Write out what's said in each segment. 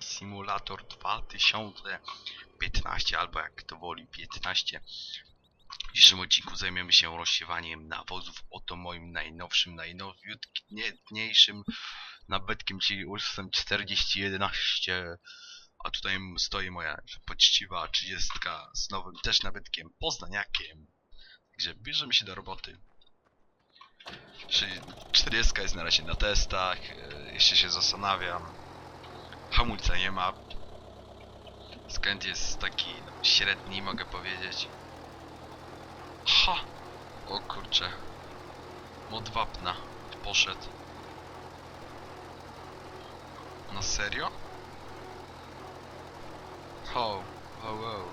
Simulator 2015, albo jak to woli 15. W dzisiejszym odcinku zajmiemy się rozsiewaniem nawozów. Oto moim najnowszym, najnowszym nabytkiem, czyli Ulfem 4011. A tutaj stoi moja poczciwa 30 z nowym też nabytkiem, poznaniakiem. Także bierzemy się do roboty. Czyli 40 jest na razie na testach, e, jeszcze się zastanawiam. Hamulca nie ma. Skręt jest taki średni, mogę powiedzieć. Ha! O kurcze. Mod wapna poszedł. Na serio? Ho, ho, ho.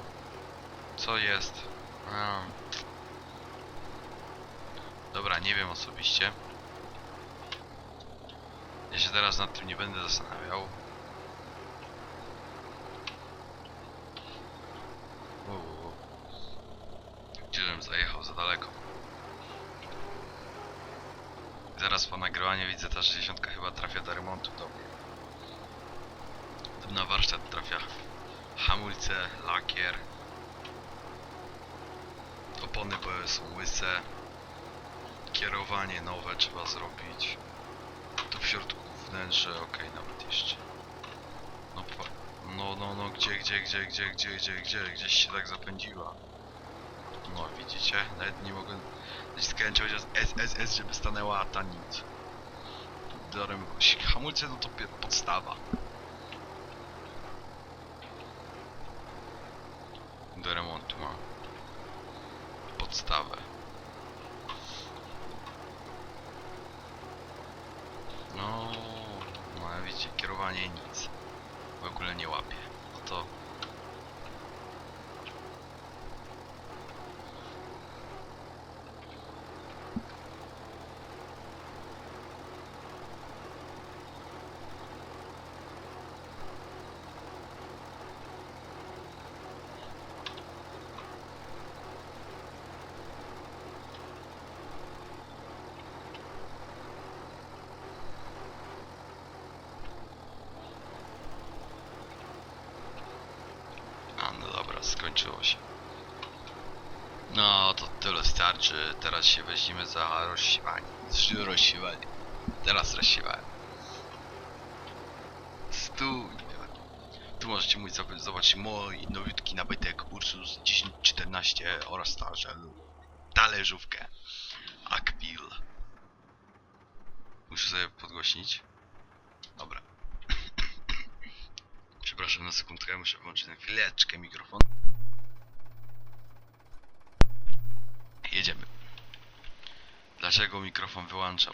Co jest? A. Dobra, nie wiem osobiście. Ja się teraz nad tym nie będę zastanawiał. Zajechał za daleko. Zaraz po nagrywaniu widzę ta 60 chyba trafia do remontu do na warsztat trafia hamulce, lakier. Opony były są łyse. Kierowanie nowe trzeba zrobić. Tu w środku wnętrze, okej, nawet jeszcze. No, no, no, no, gdzie, gdzie, gdzie, gdzie, gdzie, gdzie, gdzie, gdzieś się tak zapędziła. No, widzicie? Nawet nie gdzieś skręcić z SSS, żeby stanęła, a ta nic. Dorem, hamulce, no to podstawa. Do remontu mam. Podstawę. No, no widzicie, kierowanie nic. W ogóle nie łapie. No to... A, no dobra, skończyło się. No, to tyle starczy. Teraz się weźmiemy za rozsiewanie. Znaczy rozsiewanie. Teraz rozsiewałem. Stu. Tu możecie mój zob- zobaczyć mój nowiutki nabytek Ursus 1014 oraz także talerzówkę Akpil. Muszę sobie podgłośnić. Dobra. Przepraszam na sekundkę, muszę włączyć na chwileczkę mikrofon. Jedziemy. Dlaczego mikrofon wyłączam?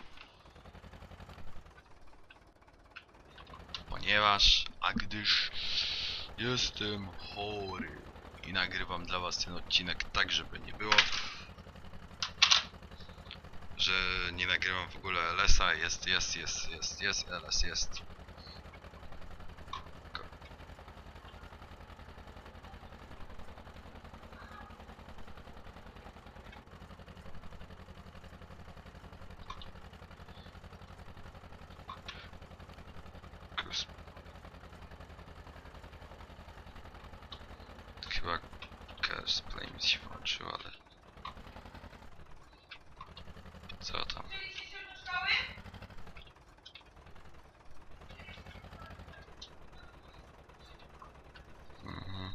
Ponieważ, a gdyż jestem chory i nagrywam dla was ten odcinek tak, żeby nie było, że nie nagrywam w ogóle LS-a, jest, jest, jest, jest, jest, LS jest. Kus- Chyba Cash Play mi się włączył, ale... Co tam? Mhm.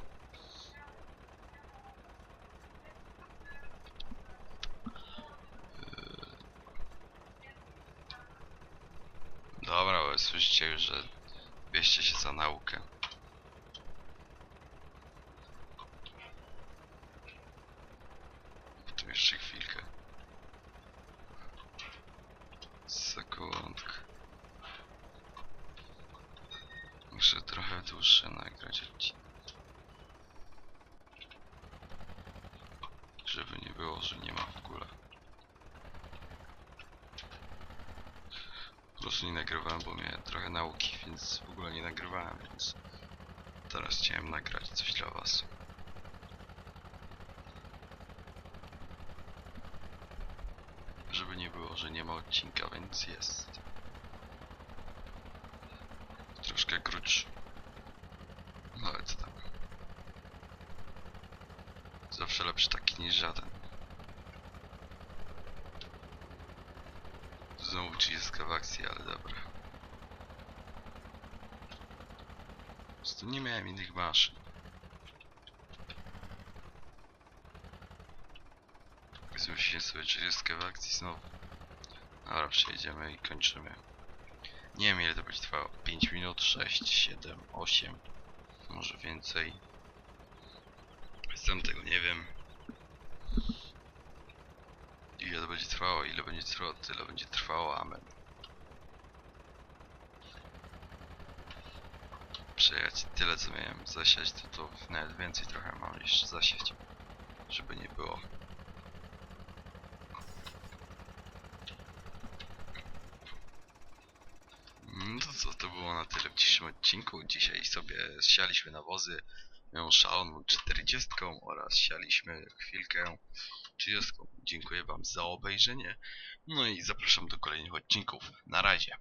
Dobra, bo słyszycie już, że bierzcie się za naukę. Tu jeszcze chwilkę. Sekundkę. Muszę trochę dłuższe nagrać odcinek. Żeby nie było, że nie ma w ogóle. Po prostu nie nagrywałem, bo miałem trochę nauki, więc w ogóle nie nagrywałem, więc teraz chciałem nagrać coś dla was. było, że nie ma odcinka, więc jest. Troszkę krótszy. No ale co tam. Zawsze lepszy taki niż żaden. Znowu 30 w akcji, ale dobra. Po nie miałem innych maszyn. Zmyśliłem sobie 30 w akcji znowu. Dobra, przejdziemy i kończymy. Nie wiem ile to będzie trwało. 5 minut, 6, 7, 8. Może więcej. Sam tego nie wiem. Ile to będzie trwało, ile będzie trwało, tyle będzie trwało, amen. Przejechać tyle co miałem zasiać, to to nawet więcej trochę mam jeszcze zasiać. Żeby nie było. No to co, to było na tyle w dzisiejszym odcinku. Dzisiaj sobie sialiśmy nawozy moją szaloną 40 oraz sialiśmy chwilkę 30. Dziękuję Wam za obejrzenie. No i zapraszam do kolejnych odcinków. Na razie.